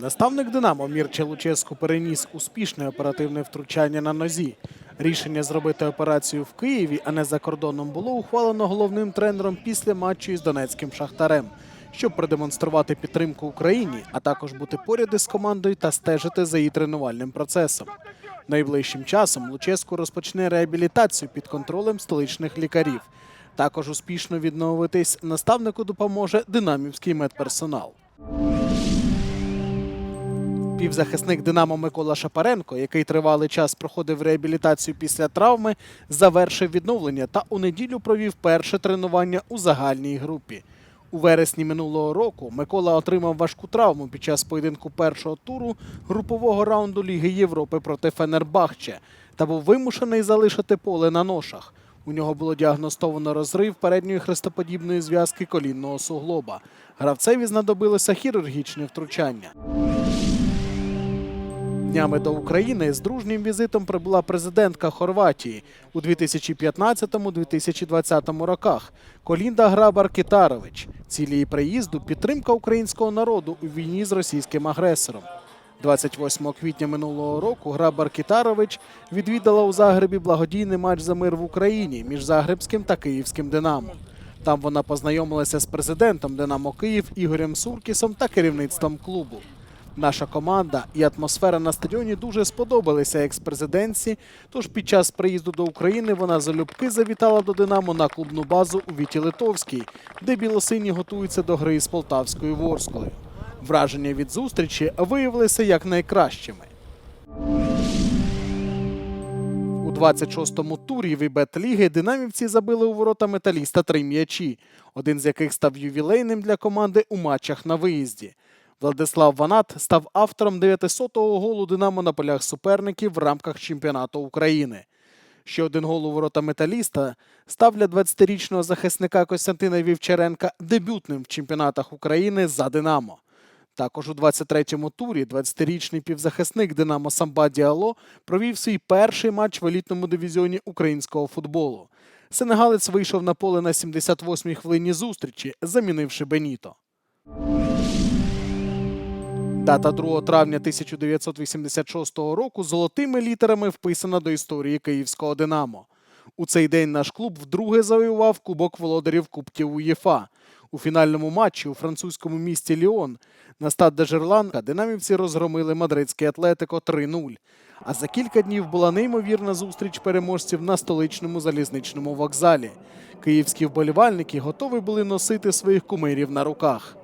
Наставник Динамо Мірча Луческу переніс успішне оперативне втручання на нозі. Рішення зробити операцію в Києві, а не за кордоном, було ухвалено головним тренером після матчу із Донецьким Шахтарем, щоб продемонструвати підтримку Україні, а також бути поряд із командою та стежити за її тренувальним процесом. Найближчим часом Луческу розпочне реабілітацію під контролем столичних лікарів. Також успішно відновитись наставнику допоможе динамівський медперсонал. Півзахисник Динамо Микола Шапаренко, який тривалий час проходив реабілітацію після травми, завершив відновлення та у неділю провів перше тренування у загальній групі. У вересні минулого року Микола отримав важку травму під час поєдинку першого туру групового раунду Ліги Європи проти Фенербахче та був вимушений залишити поле на ношах. У нього було діагностовано розрив передньої хрестоподібної зв'язки колінного суглоба. Гравцеві знадобилося хірургічне втручання. Днями до України з дружнім візитом прибула президентка Хорватії у 2015-2020 роках Колінда Грабар Китарович. Цілі приїзду підтримка українського народу у війні з російським агресором. 28 квітня минулого року Грабар Китарович відвідала у Загребі благодійний матч за мир в Україні між Загребським та Київським Динамо. Там вона познайомилася з президентом Динамо Київ Ігорем Суркісом та керівництвом клубу. Наша команда і атмосфера на стадіоні дуже сподобалися екс-президентці. Тож під час приїзду до України вона залюбки завітала до Динамо на клубну базу у Віті Литовській, де білосині готуються до гри з Полтавською Ворсклою. Враження від зустрічі виявилися як найкращими. У 26-му турі Вібет Ліги динамівці забили у ворота металіста три м'ячі, один з яких став ювілейним для команди у матчах на виїзді. Владислав Ванат став автором 900-го голу Динамо на полях суперників в рамках чемпіонату України. Ще один гол у ворота металіста став для 20-річного захисника Костянтина Вівчаренка дебютним в чемпіонатах України за Динамо. Також у 23-му турі 20-річний півзахисник Динамо Самба Діало провів свій перший матч в елітному дивізіоні українського футболу. Сенегалець вийшов на поле на 78-й хвилині зустрічі, замінивши Беніто. Дата 2 травня 1986 року золотими літерами вписана до історії київського Динамо. У цей день наш клуб вдруге завоював Кубок володарів Кубків УЄФА. У фінальному матчі у французькому місті Ліон на стад де Жерланка динамівці розгромили мадридський Атлетико 3-0. А за кілька днів була неймовірна зустріч переможців на столичному залізничному вокзалі. Київські вболівальники готові були носити своїх кумирів на руках.